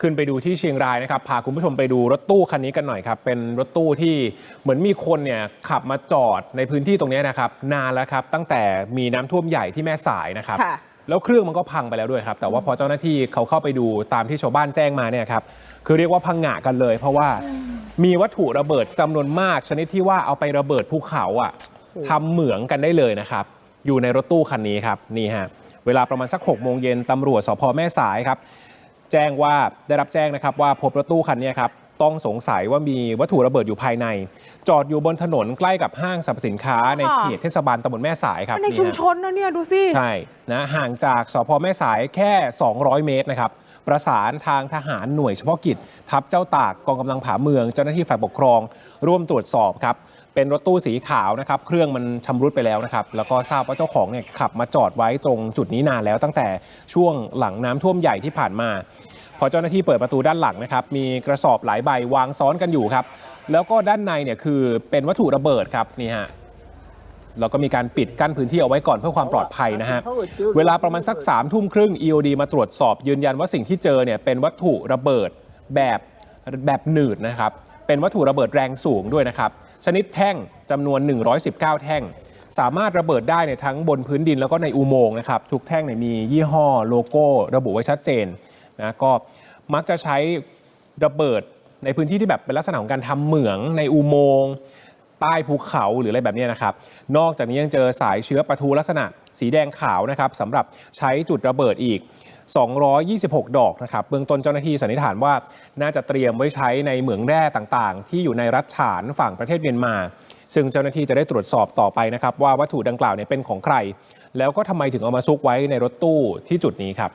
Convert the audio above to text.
ขึ้นไปดูที่เชียงรายนะครับพาคุณผู้ชมไปดูรถตู้คันนี้กันหน่อยครับ เป็นรถตู้ที่เหมือนมีคนเนี่ยขับมาจอดในพื้นที่ตรงนี้นะครับ นานแล้วครับ ตั้งแต่มีน้ำท่วมใหญ่ที่แม่สายนะครับค่ะแล้วเครื่องมันก็พังไปแล้วด้วยครับ แต่ว่าพอเจ้าหน้าที่เขาเข้าไปดูตามที่ชาวบ้านแจ้งมาเนี่ยครับคือเรียกว่าพังงะกันเลย เพราะว่ามีวัตถุระเบิดจำนวนมาก ชนิดที่ว่าเอาไประเบิดภูเขาอะทำเหมืองกันได้เลยนะครับ อยู่ในรถตู้คันนี้ครับนี่ฮะเวลาประมาณสัก6กโมงเย็นตำรวจสพแม่สายครับ แจ้งว่าได้รับแจ้งนะครับว่าพบรถตู้คันนี้ครับต้องสงสัยว่ามีวัตถุระเบิดอยู่ภายใน จอดอยู่บนถนนใกล้กับห้างสรรพสินค้าในค่ะเขตเทศบาลตำบลแม่สายครับในนี่ฮะชุมชนนะเนี่ยดูสิ ใช่นะห่างจากสพแม่สายแค่ 200 เมตรนะครับประสานทางทหารหน่วยเฉพาะกิจ ทัพเจ้าตากกองกำลังผาเมืองเจ้าหน้าที่ฝ่ายปกครอง ร่วมตรวจสอบครับ เป็นรถตู้สีขาวนะครับ เครื่องมันชำรุดไปแล้วนะครับ แล้วก็ทราบว่าเจ้าของเนี่ยขับมาจอดไว้ตรงจุดนี้นานแล้ว ตั้งแต่ช่วงหลังน้ำท่วมใหญ่ที่ผ่านมา พอเจ้าหน้าที่เปิดประตูด้านหลังนะครับ มีกระสอบหลายใบวางซ้อนกันอยู่ครับ แล้วก็ด้านในเนี่ยคือเป็นวัตถุระเบิดครับนี่ฮะแล้วก็มีการปิดกั้นพื้นที่เอาไว้ก่อนเพื่อความปลอดภัยนะฮะ เวลาประมาณสัก3ามทุ่มครึ่ง EOD มาตรวจสอบยืนยันว่าสิ่งที่เจอเนี่ยเป็นวัตถุระเบิดแบบแบบหนืดนะครับ เป็นวัตถุระเบิดแรงสูงด้วยนะครับ ชนิดแท่งจำนวน 119 แท่ง สามารถระเบิดได้ในทั้งบนพื้นดินแล้วก็ในอุโมงค์นะครับ ทุกแท่งเนี่ยมียี่ห้อโลโก้ระบุไว้ชัดเจนนะก็มักจะใช้ระเบิดในพื้นที่ที่แบบเป็นลักษณะของการทำเหมืองในอุโมงค์ใต้ภูเขาหรืออะไรแบบนี้นะครับ นอกจากนี้ยังเจอสายเชื้อประทุลักษณะสีแดงขาวนะครับสำหรับใช้จุดระเบิดอีก 226 ดอกนะครับเบื้องต้นเจ้าหน้าที่สันนิษฐานว่าน่าจะเตรียมไว้ใช้ในเหมืองแร่ต่างๆ ที่อยู่ในรัฐฉานฝั่งประเทศเมียนมา ซึ่งเจ้าหน้าที่จะได้ตรวจสอบต่อไปนะครับว่าวัตถุดังกล่าวเนี่ยเป็นของใคร แล้วก็ทำไมถึงเอามาซุกไว้ในรถตู้ที่จุดนี้ครับ